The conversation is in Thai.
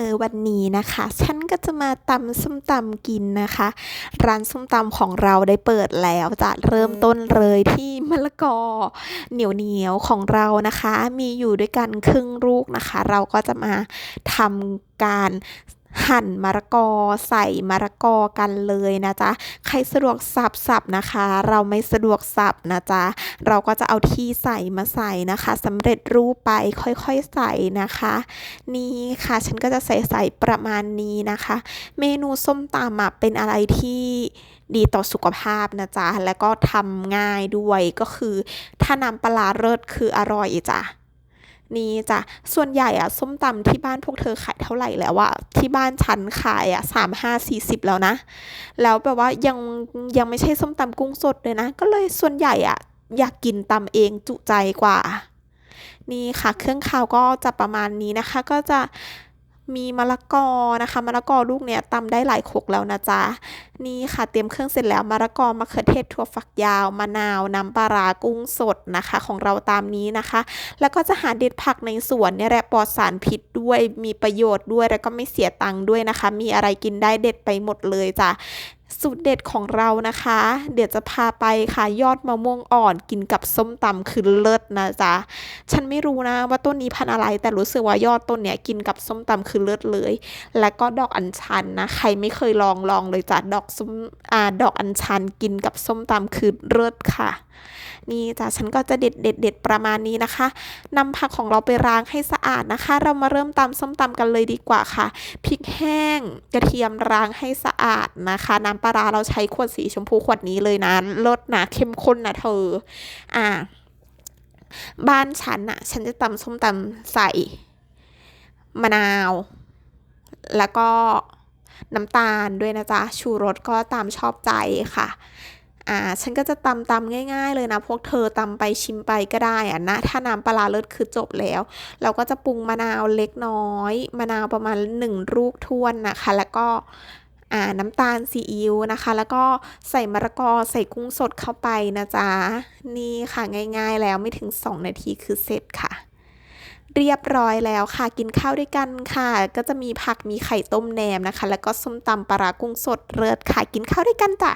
อวันนี้นะคะ ฉันก็จะมาตำส้มตำกินนะคะ ร้านส้มตำของเราได้เปิดแล้วจะเริ่มต้นเลยที่มะละกอ เหนียวเหนียวของเรานะคะ มีอยู่ด้วยกันครึ่งลูกนะคะ เราก็จะมาทำการ หั่นมะละกอใส่มะละกอกันเลยนะจ๊ะใครสะดวกสับสับนะคะ เราไม่สะดวกสับนะจ๊ะเราก็จะเอาที่ใส่มาใส่นะคะสำเร็จรูปไปค่อยๆใส่นะคะ นี่ค่ะฉันก็จะใส่ใส่ประมาณนี้นะคะ เมนูส้มตำเป็นอะไรที่ดีต่อสุขภาพนะจ๊ะ แล้วก็ทำง่ายด้วยก็คือ ถ้านำปลาร้าเลิศคืออร่อยจ้ะ นี่จ้ะ ส่วนใหญ่อะส้มตำที่บ้านพวกเธอขายเท่าไหร่แล้วอะที่บ้านฉันขายอะสามห้าสี่สิบแล้วนะ แล้วแบบว่ายังยังไม่ใช่ส้มตำกุ้งสดเลยนะ ก็เลยส่วนใหญ่อะอยากกินตำเองจุใจกว่า นี่ค่ะ เครื่องคาวก็จะประมาณนี้นะคะ ก็จะ มีมะละกอนะคะมะละกอลูกเนี้ยตำได้หลายขลกแล้วนะจ๊ะนี่ค่ะเตรียมเครื่องเสร็จแล้วมะละกอมะเขือเทศถั่วฝักยาวมะนาวน้ำปลาร้ากุ้งสดนะคะ ของเราตามนี้นะคะ แล้วก็จะหาเด็ดผักในสวนเนี่ยแหละปลอดสารพิษด้วยมีประโยชน์ด้วยแล้วก็ไม่เสียตังค์ด้วยนะคะ มีอะไรกินได้เด็ดไปหมดเลยจ้ะ สูตรเด็ดของเรานะคะ เดี๋ยวจะพาไปค่ะยอดมะม่วงอ่อนกินกับส้มตำคือเลิศนะจ๊ะ ฉันไม่รู้นะว่าต้นนี้พันอะไร แต่รู้สึกว่ายอดต้นเนี้ยกินกับส้มตำคือเลิศเลย แล้วก็ดอกอัญชันนะ ใครไม่เคยลองลองเลยจ้ะดอกส้มอ่าดอกอัญชันกินกับส้มตำคือเลิศค่ะนี่จ้ะฉันก็จะเด็ดเด็ดเด็ดประมาณนี้นะคะนำผักของเราไปล้างให้สะอาดนะคะ เรามาเริ่มตำส้มตำกันเลยดีกว่าค่ะพริกแห้งกระเทียมล้างให้สะอาดนะคะ น้ำปลาราเราใช้ขวดสีชมพูขวดนี้เลยนะรสนะเข้มข้นนะเธอ อ่า บ้านฉันอะฉันจะตำส้มตำใส่มะนาว แล้วก็น้ำตาลด้วยนะจ๊ะ ชูรสก็ตามชอบใจค่ะ อ่าฉันก็จะตำตำง่าย ๆ เลยนะ พวกเธอตำไปชิมไปก็ได้อะนะ ถ้าน้ำปลาเลิศคือจบแล้ว เราก็จะปรุงมะนาวเล็กน้อย มะนาวประมาณหนึ่งลูกท้วนนะคะ แล้วก็อ่าน้ำตาลซีอิ๊วนะคะ แล้วก็ใส่มะละกอใส่กุ้งสดเข้าไปนะจ๊ะ นี่ค่ะง่ายๆแล้วไม่ถึง 2 นาทีคือเสร็จค่ะ เรียบร้อยแล้วค่ะกินข้าวด้วยกันค่ะ ก็จะมีผักมีไข่ต้มแหนมนะคะ แล้วก็ส้มตำปลาร้ากุ้งสดเลิศค่ะกินข้าวด้วยกันจ้ะ